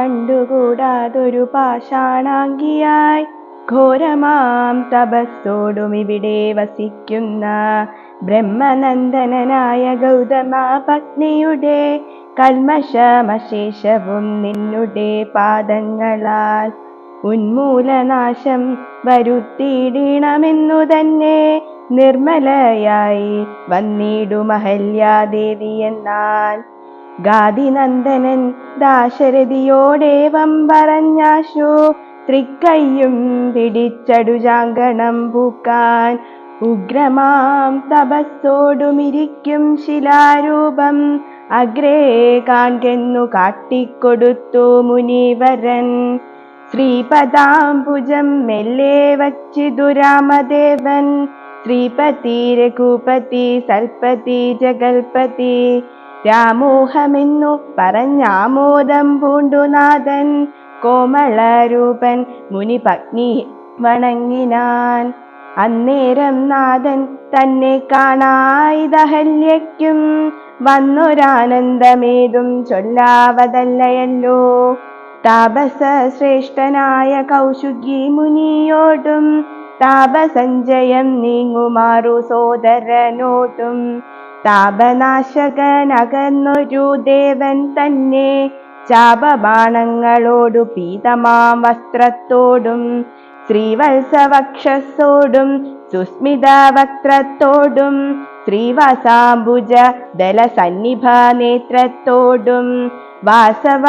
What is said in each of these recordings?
കണ്ടുകൂടാതൊരു പാഷാണാങ്കിയായി. ഘോരമാം തപസ്സോടും ഇവിടെ വസിക്കുന്ന ബ്രഹ്മനന്ദനായ ഗൗതമ പത്നിയുടെ കൽമശമശേഷവും നിന്നുടെ പാദങ്ങളാൽ ഉന്മൂലനാശം വരുത്തിയിടണമെന്നു തന്നെ നിർമ്മലയായി വന്നിടുമഹല്യാദേവി എന്നാൽ. ഗാദിനന്ദനൻ ദാശരഥിയോടേവം പറഞ്ഞാശു. തൃക്കയ്യും പിടിച്ചടുജാങ്കണം പൂക്കാൻ. ഉഗ്രമാം തപസ്സോടുമിരിക്കും ശിലാരൂപം. അഗ്രേ കാൺകെന്നു കാട്ടിക്കൊടുത്തു മുനിവരൻ. ശ്രീപദാംബുജം മെല്ലെ വച്ചിതു ദുരാമദേവൻ. ശ്രീപതി രഘുപതി സൽപതി ജഗൽപതി രാമോഹമെന്നു പറഞ്ഞാമോദം പൂണ്ടുനാഥൻ കോമളരൂപൻ മുനിപഗ്നി വണങ്ങിനാൻ. അന്നേരം നാഥൻ തന്നെ കാണായി ദഹല്യയ്ക്കും വന്നൊരാനന്ദമേതും ചൊല്ലാവതല്ലയല്ലോ. താപസ ശ്രേഷ്ഠനായ കൗശുകി മുനിയോടും താപസഞ്ജയം നീങ്ങുമാറു സോദരനോടും താപനാശകനകന്നൊരു ദേവൻ തന്നെ. ചാപബാണങ്ങളോടു പീതമാം വസ്ത്രത്തോടും ശ്രീവത്സവക്ഷസോടും സുസ്മിത വക്ത്രത്തോടും ശ്രീവാസാംബുജ ദലസന്നിഭ നേത്രത്തോടും വാസവ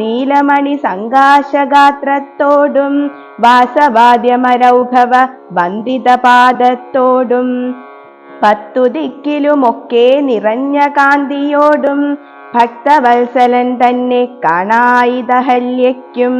നീലമണി സങ്കാശഗാത്രത്തോടും വാസവാദ്യമരൗഭവ വന്ദിതപാദത്തോടും. പത്തു ദിക്കിലുമൊക്കെ നിറഞ്ഞ കാന്തിയോടും ഭക്തവത്സലൻ തന്നെ കാണായി ദഹല്യയ്ക്കും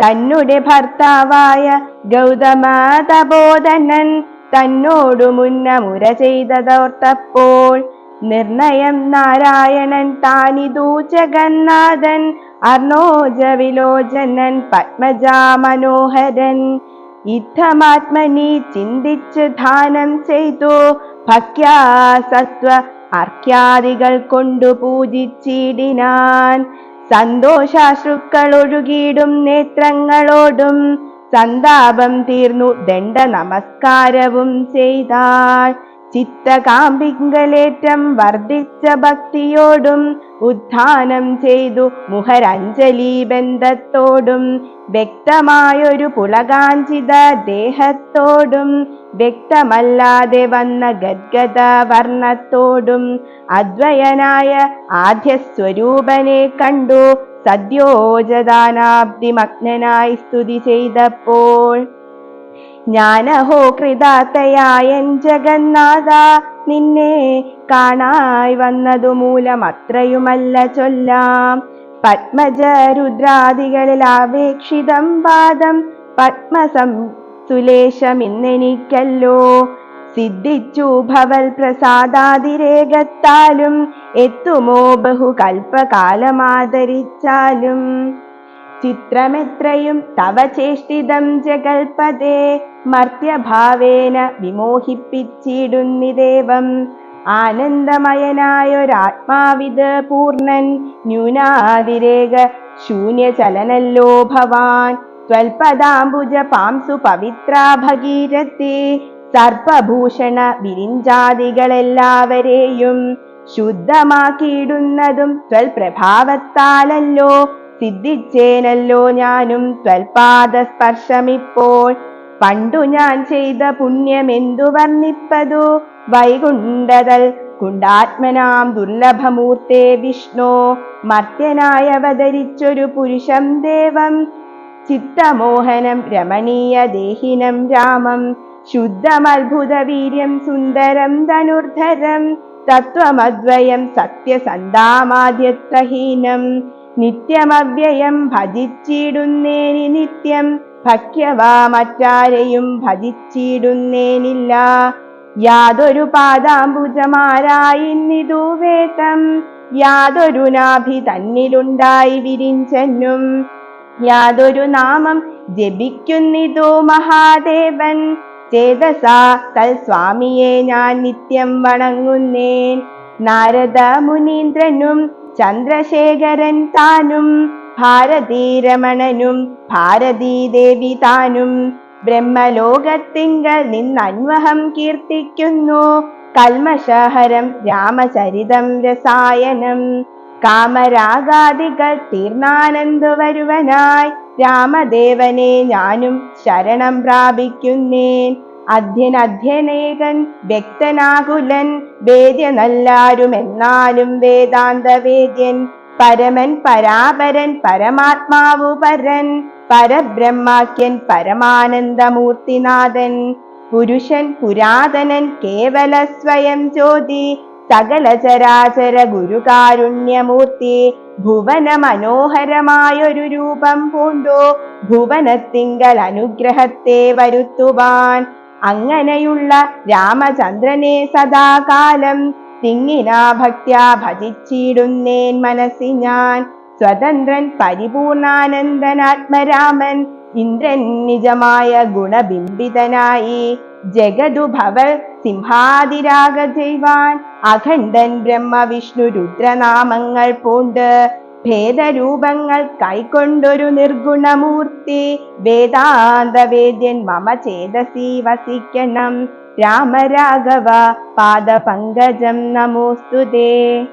തന്നുടെ ഭർത്താവായ ഗൗതമാതബോധനൻ തന്നോടു മുന്ന മുര ചെയ്തതോർത്തപ്പോൾ നിർണയം നാരായണൻ താനിതൂ ജഗന്നാഥൻ അർണോജ വിലോചനൻ പത്മജാ മനോഹരൻ യുദ്ധമാത്മനി ചിന്തിച്ച് ധാനം ചെയ്തു. ഭക്യാസത്വ അർഘ്യാദികൾ കൊണ്ടു പൂജിച്ചിടിനാൻ. സന്തോഷാശ്രുക്കൾ ഒഴുകിയിടും നേത്രങ്ങളോടും. സന്താപം തീർന്നു ദണ്ഡ നമസ്കാരവും ചെയ്താൾ. ചിത്തകാമ്പിങ്കലേറ്റം വർദ്ധിച്ച ഭക്തിയോടും ഉത്ഥാനം ചെയ്തു മുഹരഞ്ജലി ബന്ധത്തോടും വ്യക്തമായൊരു പുളകാഞ്ചിത ദേഹത്തോടും വ്യക്തമല്ലാതെ വന്ന ഗദ്ഗത വർണത്തോടും അദ്വയനായ ആദ്യസ്വരൂപനെ കണ്ടു സദ്യോജദാനാബ്ദിമഗ്നായി സ്തുതി ചെയ്തപ്പോൾ ജ്ഞാനഹോ കൃതാത്തയായൻ ജഗന്നാഥ നിന്നെ കാണായി വന്നതു മൂലം അത്രയുമല്ല ചൊല്ലാം. പത്മജ രുദ്രാദികളിൽ അപേക്ഷിതം പാദം പത്മസം സുലേശമിന്നെനിക്കല്ലോ സിദ്ധിച്ചു ഭവൽ പ്രസാദാതിരേകത്താലും എത്തുമോ ബഹുകൽപ്പകാലമാദരിച്ചാലും ചിത്രമെത്രയും തവ ചേഷ്ടിതം ജഗൽപദേ മർത്യഭാവേന വിമോഹിപ്പിച്ചിടുന്നിദേവം. ആനന്ദമയനായൊരാത്മാവിത് പൂർണൻ ന്യൂനാതിരേക ശൂന്യചലനല്ലോ ഭവാൻ. ത്വൽപദാംബുജ പാംസു പവിത്ര ഭഗീരഥി സർപ്പഭൂഷണ വിരിഞ്ചാദികളെല്ലാവരെയും ശുദ്ധമാക്കിയിടുന്നതും ത്വൽപ്രഭാവത്താലല്ലോ സിദ്ധിച്ചേനല്ലോ ഞാനും ത്വൽപാദ സ്പർശമിപ്പോൾ പണ്ടു ഞാൻ ചെയ്ത പുണ്യമെന്തു വർണിപ്പതു? വൈകുണ്ടതൽ കുണ്ടാത്മനാം ദുർലഭമൂർത്തേ വിഷ്ണു. മർത്യനായി അവതരിച്ചൊരു പുരുഷം ദേവം. ചിത്തമോഹനം രമണീയ ദേഹിനം രാമം. ശുദ്ധമത്ഭുത വീര്യം സുന്ദരം ധനുർധരം. തത്വമദ്വയം സത്യസന്ധാമാദ്യത്രഹീനം നിത്യമവ്യയം ഭജിച്ചിടുന്നേനി നിത്യം ഭക്യവാ മറ്റാരെയും ഭജിച്ചിടുന്നേനില്ല. യാതൊരു പാദാംബുജമാരായിന്നിതു വേദം യാതൊരു നാഭി തന്നിലുണ്ടായി വിരിഞ്ചെന്നും യാതൊരു നാമം ജപിക്കുന്നിതു മഹാദേവൻ. ചേതസാ തൽ സ്വാമിയെ ഞാൻ നിത്യം വണങ്ങുന്നേൻ. നാരദ മുനീന്ദ്രനും ചന്ദ്രശേഖരൻ താനും ഭാരതീരമണനും ഭാരതീദേവി താനും. ബ്രഹ്മലോകത്തിങ്കൾ നിന്നന്വഹം കീർത്തിക്കുന്നു. കൽമശഹരം രാമചരിതം രസായനം. കാമരാഗാദികൾ തീർന്നാനന്ദു വരുവനായി. രാമദേവനെ ഞാനും ശരണം പ്രാപിക്കുന്നേൻ. അധ്യൻ അധ്യനേകൻ വ്യക്തനാകുലൻ വേദ്യനല്ലാരും എന്നാലും വേദാന്ത വേദ്യൻ പരമൻ പരാപരൻ പരമാത്മാവു പരൻ പരബ്രഹ്മാക്യൻ പരമാനന്ദമൂർത്തിനാഥൻ പുരുഷൻ പുരാതനൻ കേവല സ്വയം ജ്യോതി സകല ചരാചര ഗുരുകാരുണ്യമൂർത്തി ഭുവന മനോഹരമായൊരു രൂപം പൂണ്ടു ഭുവനത്തിങ്കൽ അനുഗ്രഹത്തെ വരുത്തുവാൻ അങ്ങനെയുള്ള രാമചന്ദ്രനെ സദാകാലം തിങ്ങിനാ ഭക്ത്യാ ഭജിച്ചിടുന്നേൻ മനസ്സി ഞാൻ. സ്വതന്ത്രൻ പരിപൂർണാനന്ദനാത്മരാമൻ ഇന്ദ്രൻ നിജമായ ഗുണബിംബിതനായി. ജഗതുഭവൽ സിംഹാതിരാഗ ചെയ്വാൻ അഖണ്ഡൻ ബ്രഹ്മ വിഷ്ണു രുദ്രനാമങ്ങൾ പൂണ്ട്. ഭേദരൂപങ്ങൾ കൈക്കൊണ്ടൊരു നിർഗുണമൂർത്തി. വേദാന്ത വേദ്യൻ മമ ചേതസി വസിക്കണം. രാമരാഘവ പാദപങ്കജം നമോസ്തുതേ.